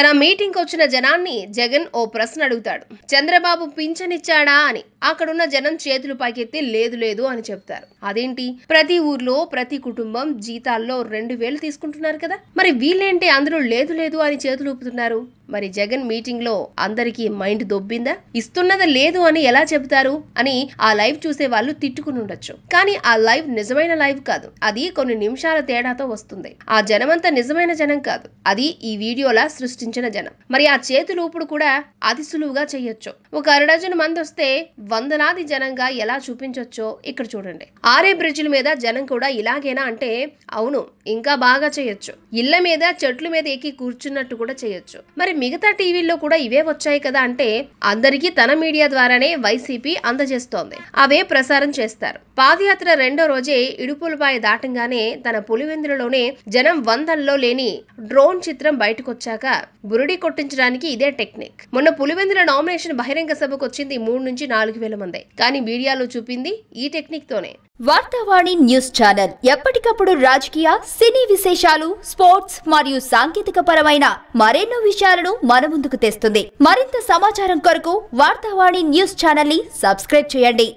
తన మీటింగ్ వచ్చిన జనాన్ని జగన్ ఓ ప్రశ్న అడుగుతాడు. చంద్రబాబు పింఛనిచ్చాడా అని. అక్కడున్న జనం చేతులు పైకెత్తి లేదు లేదు అని చెప్తారు. అదేంటి? ప్రతి ఊర్లో ప్రతి కుటుంబం జీతాల్లో రెండు వేలు తీసుకుంటున్నారు కదా. మరి వీళ్ళేంటి అందరూ లేదు లేదు అని చేతులు ఊపుతున్నారు? మరి జగన్ మీటింగ్లో అందరికీ మైండ్ దొబ్బిందా? ఇస్తున్నది లేదు అని ఎలా చెబుతారు? అని ఆ లైవ్ చూసే వాళ్ళు తిట్టుకుని ఉండొచ్చు. కానీ ఆ లైవ్ నిజమైన లైవ్ కాదు. అది కొన్ని నిమిషాల తేడాతో వస్తుంది. ఆ జనమంతా నిజమైన జనం కాదు. అది ఈ వీడియోలా సృష్టించిన జనం. మరి ఆ చేతులు ఊపుడు కూడా అతి సులువుగా చేయొచ్చు. ఒక అరడజను మంది వస్తే వందలాది జనంగా ఎలా చూపించొచ్చో ఇక్కడ చూడండి. ఆరే బ్రిడ్జిల మీద జనం కూడా ఇలాగేనా అంటే అవును ఇంకా బాగా చేయొచ్చు. ఇళ్ళ మీద చెట్ల మీద ఎక్కి కూర్చున్నట్టు కూడా చేయొచ్చు. మరి మిగతా టీవీల్లో కూడా ఇవే వచ్చాయి కదా అంటే అందరికీ తన మీడియా ద్వారానే వైసీపీ అందజేస్తోంది. అవే ప్రసారం చేస్తారు. పాదయాత్ర రెండో రోజే ఇడుపులపాయ దాటంగానే తన పులివెందులలోనే జనం వందల్లో లేని డ్రోన్ చిత్రం బయటకొచ్చాక బురుడి కొట్టించడానికి ఇదే టెక్నిక్. మొన్న పులివెందుల నామినేషన్ బహిరంగ సభకు వచ్చింది మూడు నుంచి నాలుగు వేల మంది. కానీ మీడియాలో చూపింది ఈ టెక్నిక్ తోనే. వార్తావాణి న్యూస్ ఛానల్ ఎప్పటికప్పుడు రాజకీయ సినీ విశేషాలు స్పోర్ట్స్ మరియు సాంకేతిక పరమైన మరెన్నో విషయాలను మన ముందుకు తెస్తుంది. మరింత సమాచారం కొరకు వార్తావాణి న్యూస్ ఛానల్ని సబ్స్క్రైబ్ చేయండి.